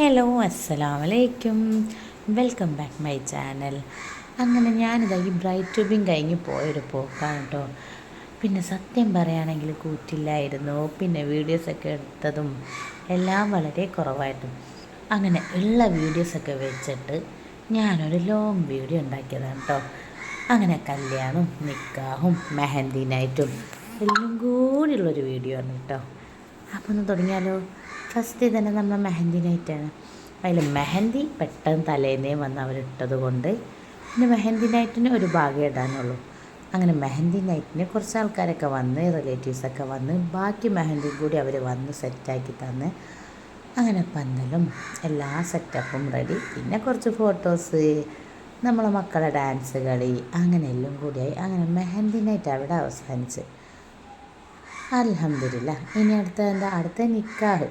Hello അസ്സലാം വലൈക്കും welcome back my channel അങ്ങനെ ഞാനിതാ ഈ ബ്രൈറ്റ് ട്യൂബിങ് കഴിഞ്ഞ് പോയൊരു പോക്കാണ് കേട്ടോ പിന്നെ സത്യം പറയുകയാണെങ്കിൽ കൂറ്റില്ലായിരുന്നു. പിന്നെ വീഡിയോസൊക്കെ എടുത്തതും എല്ലാം വളരെ കുറവായിരുന്നു. അങ്ങനെ ഉള്ള വീഡിയോസൊക്കെ വെച്ചിട്ട് ഞാനൊരു ലോങ് വീഡിയോ ഉണ്ടാക്കിയതാണ് കേട്ടോ അങ്ങനെ കല്യാണവും നിക്കാഹും മെഹന്തി നൈറ്റും എല്ലാം കൂടിയുള്ളൊരു വീഡിയോ ആണ് കേട്ടോ അപ്പോൾ ഒന്ന് തുടങ്ങിയാലോ? ഫസ്റ്റ് തന്നെ നമ്മൾ മെഹന്തി നൈറ്റാണ് അതിൽ മെഹന്തി പെട്ടെന്ന് തലേന്നേ വന്ന് അവരിട്ടത് കൊണ്ട് പിന്നെ മെഹന്തി നൈറ്റിന് ഒരു ഭാഗം ഇടാനുള്ളൂ. അങ്ങനെ മെഹന്തി നൈറ്റിന് കുറച്ച് ആൾക്കാരൊക്കെ വന്ന് റിലേറ്റീവ്സൊക്കെ വന്ന് ബാക്കി മെഹന്തി കൂടി അവർ വന്ന് സെറ്റാക്കി തന്ന് അങ്ങനെ പന്തലും എല്ലാ സെറ്റപ്പും റെഡി പിന്നെ കുറച്ച് ഫോട്ടോസ് നമ്മളെ മക്കളെ ഡാൻസ് കളി അങ്ങനെ എല്ലാം കൂടിയായി. അങ്ങനെ മെഹന്തി നൈറ്റ് അവിടെ അവസാനിച്ച്. അലഹമില്ല ഇനി അടുത്ത എന്താ? അടുത്ത നിക്കാഹ്.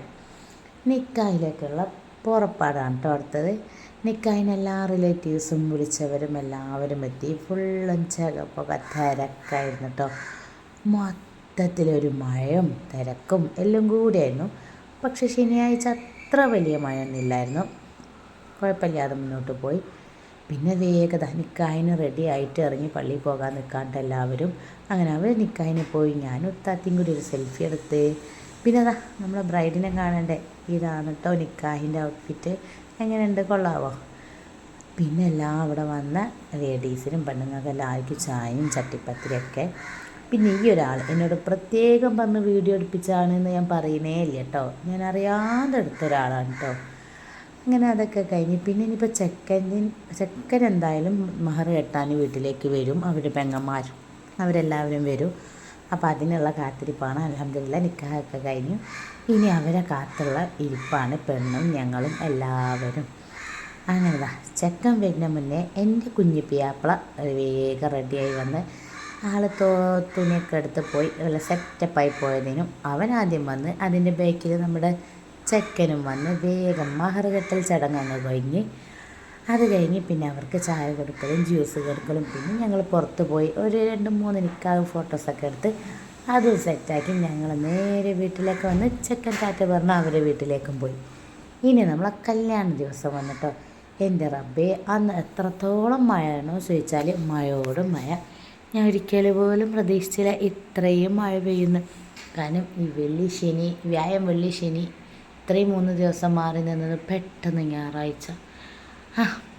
നിക്കാഹിലേക്കുള്ള പുറപ്പാടാണ് കേട്ടോ അടുത്തത്. നിക്കാഹിന് എല്ലാ റിലേറ്റീവ്സും വിളിച്ചവരും എല്ലാവരും എത്തി. ഫുള്ളും ചകപ്പൊക്കെ തിരക്കായിരുന്നു കേട്ടോ മൊത്തത്തിലൊരു മഴയും തിരക്കും എല്ലാം കൂടിയായിരുന്നു. പക്ഷെ ശനിയാഴ്ച അത്ര വലിയ മഴയൊന്നുമില്ലായിരുന്നു കുഴപ്പമില്ലാതെ മുന്നോട്ട് പോയി. പിന്നെ വേഗത നിക്കാഹിന് റെഡി ആയിട്ട് ഇറങ്ങി പള്ളിയിൽ പോകാൻ നിൽക്കാണ്ട് എല്ലാവരും. അങ്ങനെ അവർ നിക്കാഹിന് പോയി. ഞാനും ഉത്താത്തിയും കൂടി ഒരു സെൽഫി എടുത്ത് പിന്നെ അതാ നമ്മളെ ബ്രൈഡിനെ കാണണ്ടേ ഇതാണ് കേട്ടോ നിക്കാഹിന്റെ ഔട്ട്ഫിറ്റ് എങ്ങനെയുണ്ട്? കൊള്ളാവോ? പിന്നെ എല്ലാം അവിടെ വന്ന ലേഡീസിനും പെണ്ണുങ്ങൾക്കും എല്ലാവർക്കും ചായയും ചട്ടിപ്പത്തിരിയൊക്കെ. പിന്നെ ഈ ഒരാൾ എന്നോട് പ്രത്യേകം പറഞ്ഞ് വീഡിയോ എടുപ്പിച്ചാണെന്ന് ഞാൻ പറയുന്നേ ഇല്ല കേട്ടോ ഞാൻ അറിയാതെ എടുത്ത ഒരാളാണ് കേട്ടോ അങ്ങനെ അതൊക്കെ കഴിഞ്ഞ് പിന്നെ ഇനിയിപ്പോൾ ചെക്കൻ ചെക്കൻ എന്തായാലും മഹർ കെട്ടാൻ വീട്ടിലേക്ക് വരും. അവരുടെ പെങ്ങന്മാരും. അവരെല്ലാവരും വരും. അപ്പോൾ അതിനുള്ള കാത്തിരിപ്പാണ്. അലഹമില്ല നിക്കാഹൊക്കെ കഴിഞ്ഞു. ഇനി അവരെ കാത്തുള്ള ഇരിപ്പാണ് പെണ്ണും ഞങ്ങളും എല്ലാവരും. അങ്ങനെതാ ചെക്കൻ വരുന്ന മുന്നേ എന്റെ കുഞ്ഞു പിയാപ്പിള വേഗം റെഡിയായി വന്ന് ആൾ തോ തുണിയൊക്കെ എടുത്ത് പോയി നല്ല സെറ്റപ്പായി പോയതിനും അവൻ ആദ്യം വന്ന് അതിന്റെ ബാക്കിൽ നമ്മുടെ ചെക്കനും വന്ന് വേഗം മഹറുകെട്ടൽ ചടങ്ങങ്ങ് ചടങ്ങ് കഴിഞ്ഞ് അത് കഴിഞ്ഞ് പിന്നെ അവർക്ക് ചായ കൊടുക്കലും ജ്യൂസ് കൊടുക്കലും. പിന്നെ ഞങ്ങൾ പുറത്ത് പോയി ഒരു രണ്ട് മൂന്ന് നിൽക്കാവ് ഫോട്ടോസൊക്കെ എടുത്ത് അത് സെറ്റാക്കി ഞങ്ങൾ നേരെ വീട്ടിലേക്ക് വന്ന് ചെക്കൻ ടാറ്റ പറഞ്ഞ് അവരുടെ വീട്ടിലേക്കും പോയി. ഇനി നമ്മളെ കല്യാണ ദിവസം വന്നിട്ടോ. എന്റെ റബ്ബേ അന്ന് എത്രത്തോളം മഴയാണോ ചോദിച്ചാൽ മഴയോടും മഴ. ഞാൻ ഒരിക്കലും പോലും പ്രതീക്ഷിച്ചില്ല ഇത്രയും മഴ പെയ്യുന്നു. കാരണം ഈ വെള്ളി ശനി വ്യായം വെള്ളി ശനി ഇത്രയും മൂന്ന് ദിവസം മാറി നിന്നത് പെട്ടെന്ന് ഞായറാഴ്ച.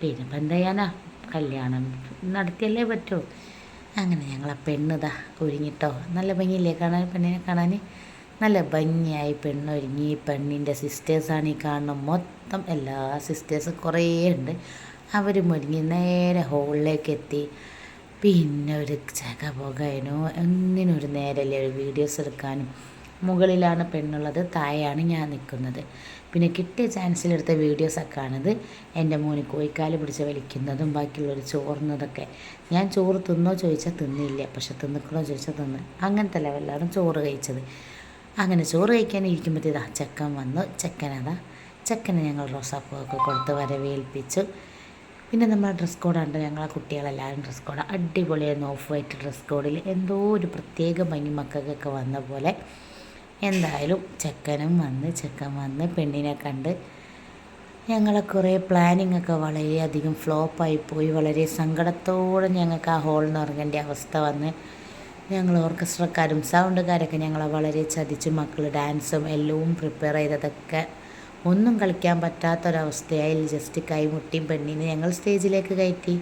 പിന്നെ ഇപ്പം എന്താ ചെയ്യാനാ? കല്യാണം നടത്തിയല്ലേ പറ്റൂ. അങ്ങനെ ഞങ്ങളെ പെണ്ണിതാ ഒരുങ്ങിട്ടോ. നല്ല ഭംഗിയില്ലേ കാണാൻ പെണ്ണിനെ കാണാൻ നല്ല ഭംഗിയായി പെണ്ണൊരുങ്ങി. പെണ്ണിന്റെ സിസ്റ്റേഴ്സാണ് ഈ കാണുന്ന മൊത്തം എല്ലാ സിസ്റ്റേഴ്സും കുറേ ഉണ്ട്. അവരും ഒരുങ്ങി നേരെ ഹോളിലേക്ക് എത്തി. പിന്നെ ഒരു ചക പോകാനോ ഒന്നിനൊരു നേരല്ലേ ഒരു വീഡിയോസ് എടുക്കാനും. മുകളിലാണ് പെണ്ണുള്ളത് താഴെയാണ് ഞാൻ നിൽക്കുന്നത്. പിന്നെ കിട്ടിയ ചാൻസിലെടുത്ത വീഡിയോസൊക്കെ ആണിത് എന്റെ മോന് കോയിക്കാൽ പിടിച്ച് വലിക്കുന്നതും ബാക്കിയുള്ളവർ ചോറുന്നതൊക്കെ. ഞാൻ ചോറ് തിന്നോ ചോദിച്ചാൽ തിന്നില്ല. പക്ഷെ തിന്നിക്കണോ ചോദിച്ചാൽ തിന്ന്. അങ്ങനത്തെ ലെവലിലാണ് ചോറ് കഴിച്ചത്. അങ്ങനെ ചോറ് കഴിക്കാൻ ഇരിക്കുമ്പോഴത്തേതാ ചെക്കൻ വന്നു. ചെക്കനതാ ചെക്കനെ ഞങ്ങൾ റോസാപ്പൂവൊക്കെ കൊടുത്ത് വരവേൽപ്പിച്ചു. പിന്നെ നമ്മുടെ ഡ്രസ് കോഡുണ്ട് ഞങ്ങളെ കുട്ടികളെല്ലാവരും ഡ്രസ് കോഡ് അടിപൊളിയായിരുന്നു. ഓഫ് വൈറ്റ് ഡ്രസ് കോഡിൽ എന്തോ ഒരു പ്രത്യേക ഭംഗി മക്കൾക്കൊക്കെ വന്ന പോലെ. എന്തായാലും ചെക്കനും വന്ന് ചെക്കൻ വന്ന് പെണ്ണിനെ കണ്ട് ഞങ്ങളെ കുറേ പ്ലാനിങ് ഒക്കെ വളരെയധികം ഫ്ലോപ്പായി പോയി. വളരെ സങ്കടത്തോടെ ഞങ്ങൾക്ക് ആ ഹോളിൽ നിന്ന് ഇറങ്ങേണ്ട അവസ്ഥ വന്ന് ഞങ്ങൾ ഓർക്കസ്ട്രക്കാരും സൗണ്ടുകാരൊക്കെ ഞങ്ങളെ വളരെ ചതിച്ച്. മക്കൾ ഡാൻസും എല്ലാം പ്രിപ്പയർ ചെയ്തതൊക്കെ ഒന്നും കളിക്കാൻ പറ്റാത്തൊരവസ്ഥയായി. ജസ്റ്റ് കൈമുട്ടിയും പെണ്ണിനെ ഞങ്ങൾ സ്റ്റേജിലേക്ക് കയറ്റി.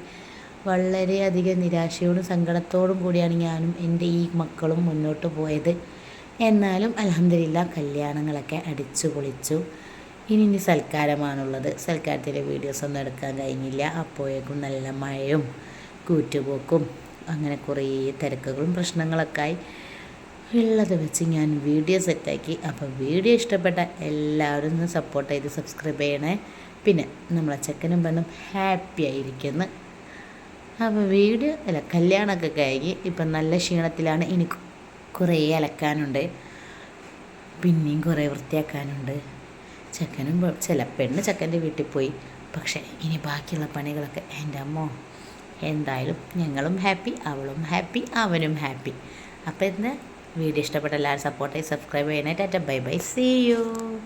വളരെയധികം നിരാശയോടും സങ്കടത്തോടും കൂടിയാണ് ഞാനും എന്റെ ഈ മക്കളും മുന്നോട്ട് പോയത്. എന്നാലും അലഹമില്ല കല്യാണങ്ങളൊക്കെ അടിച്ചു പൊളിച്ചു. ഇനി ഇനി സൽക്കാരമാണുള്ളത്. സൽക്കാരത്തിലെ വീഡിയോസ് ഒന്നും എടുക്കാൻ കഴിഞ്ഞില്ല. അപ്പോഴേക്കും നല്ല മഴയും കൂറ്റുപോക്കും അങ്ങനെ കുറേ തിരക്കുകളും പ്രശ്നങ്ങളൊക്കെ ആയി ഉള്ളത് വെച്ച് ഞാൻ വീഡിയോ സെറ്റാക്കി. അപ്പോൾ വീഡിയോ ഇഷ്ടപ്പെട്ട എല്ലാവരും ഒന്ന് സപ്പോർട്ട് ചെയ്ത് സബ്സ്ക്രൈബ് ചെയ്യണേ. പിന്നെ നമ്മളെ ചെക്കനും പെണ്ണും ഹാപ്പി ആയിരിക്കുന്നു. അപ്പോൾ വീഡിയോ അല്ല കല്യാണമൊക്കെ കഴിഞ്ഞ് ഇപ്പം നല്ല ക്ഷീണത്തിലാണ്. എനിക്ക് കുറേ അലക്കാനുണ്ട്. പിന്നെയും കുറേ വൃത്തിയാക്കാനുണ്ട്. ചെക്കനും ചില പെണ്ണ് ചെക്കന്റെ വീട്ടിൽ പോയി. പക്ഷേ ഇനി ബാക്കിയുള്ള പണികളൊക്കെ എന്റെ അമ്മോ. എന്തായാലും ഞങ്ങളും ഹാപ്പി അവളും ഹാപ്പി അവനും ഹാപ്പി. അപ്പോൾ എന്താ വീഡിയോ ഇഷ്ടപ്പെട്ട എല്ലാവരും സപ്പോർട്ട് ചെയ്ത് സബ്സ്ക്രൈബ് ചെയ്യാനായിട്ട് അറ്റ ബൈ ബൈ. See you